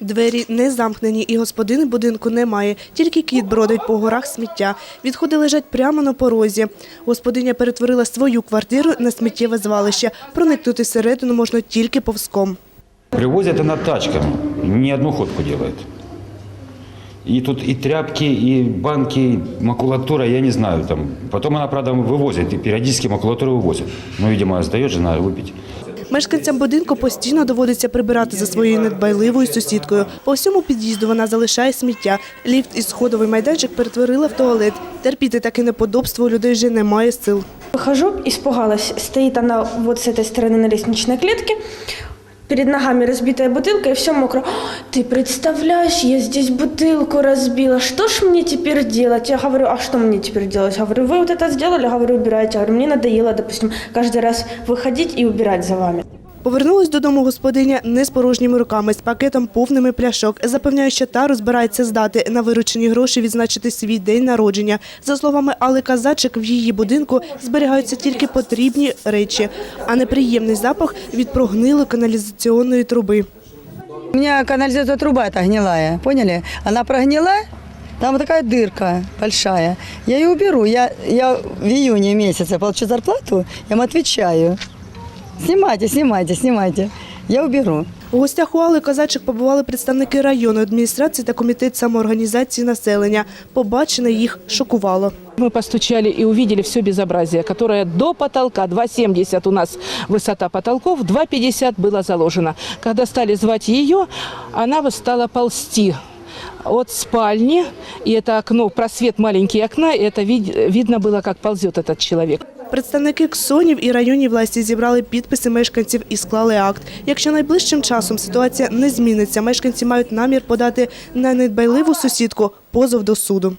Двері не замкнені і господини будинку немає. Тільки кіт бродить по горах сміття. Відходи лежать прямо на порозі. Господиня перетворила свою квартиру на сміттєве звалище. Проникнути всередину можна тільки повзком. Привозят она тачками, не одну ходку делает. И тут и тряпки, и банки, и макулатура, я не знаю там. Потом она, правда, вывозит, и периодически макулатуру вывозит. Ну, видимо, сдает жена выпить. Мешканцям будинку постійно доводиться прибирати за своєю недбайливою сусідкою. По всьому під'їзду вона залишає сміття. Ліфт і сходовий майданчик перетворила в туалет. Терпіти таке неподобство у людей вже немає сил. Выхожу, испугалась. Стоит она вот с этой стороны на лестничной клетке. Перед ногами разбитая бутылка и все мокро. Ты представляешь, я здесь бутылку разбила. Что ж мне теперь делать? Я говорю, а что мне теперь делать? Говорю, вы вот это сделали? Говорю, убирайте. Говорю, мне надоело, допустим, каждый раз выходить и убирать за вами. Повернулась додому господиня не з порожніми руками, з пакетом повними пляшок. Запевняє, що та розбирається здати на виручені гроші відзначити свій день народження. За словами Алли Казачик, в її будинку зберігаються тільки потрібні речі, а неприємний запах від прогнилої каналізаційної труби. У меня канализационная труба эта гнилая, поняли? Она прогнила, там вот такая дырка большая. Я ее уберу. Я, я в июне месяце получу зарплату, я им отвечаю. Снимайте, снимайте, снимайте. Я уберу. У гостях у Алли Казачик побували представники районної адміністрації та комітет самоорганізації населення. Побачене їх шокувало. Мы постучали и увидели все безобразие, которое до потолка, 2,70 у нас высота потолков, 2,50 было заложено. Когда стали звать ее, она вот стала ползти от спальни, и это окно, просвет маленький окна, и это вид- видно было, как ползет этот человек. Представники КСОНів і районні власті зібрали підписи мешканців і склали акт. Якщо найближчим часом ситуація не зміниться, мешканці мають намір подати на недбайливу сусідку позов до суду.